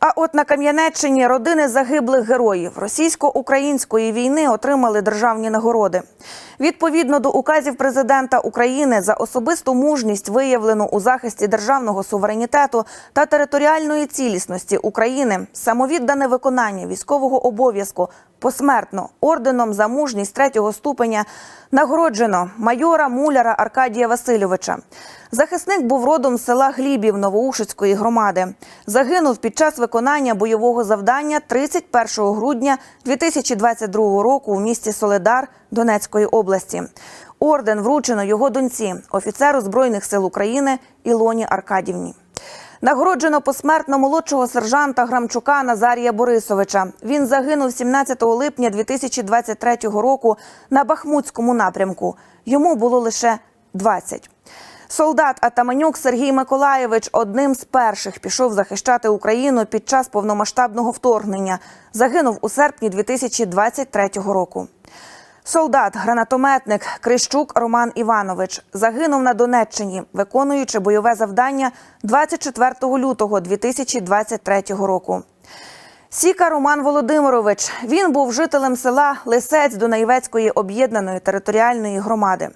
А от на Кам'янеччині родини загиблих героїв російсько-української війни отримали державні нагороди. Відповідно до указів президента України за особисту мужність, виявлену у захисті державного суверенітету та територіальної цілісності України, самовіддане виконання військового обов'язку посмертно орденом за мужність третього ступеня нагороджено майора муляра Аркадія Васильовича. Захисник був родом з села Глібів Новоушицької громади. Загинув під час виконання бойового завдання 31 грудня 2022 року у місті Соледар Донецької області. Орден вручено його доньці, офіцеру Збройних сил України Ілоні Аркадівні. Нагороджено посмертно молодшого сержанта Грамчука Назарія Борисовича. Він загинув 17 липня 2023 року на Бахмутському напрямку. Йому було лише 20. Солдат Атаманюк Сергій Миколаєвич одним з перших пішов захищати Україну під час повномасштабного вторгнення. Загинув у серпні 2023 року. Солдат, гранатометник Крищук Роман Іванович загинув на Донеччині, виконуючи бойове завдання 24 лютого 2023 року. Сіка Роман Володимирович. Він був жителем села Лисець Дунаєвецької об'єднаної територіальної громади.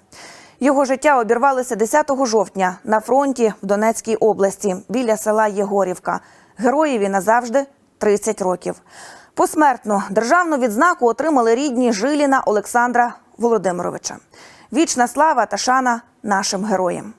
Його життя обірвалося 10 жовтня на фронті в Донецькій області біля села Єгорівка. Героєві назавжди 30 років. Посмертно державну відзнаку отримали рідні Жиліна Олександра Володимировича. Вічна слава та шана нашим героям.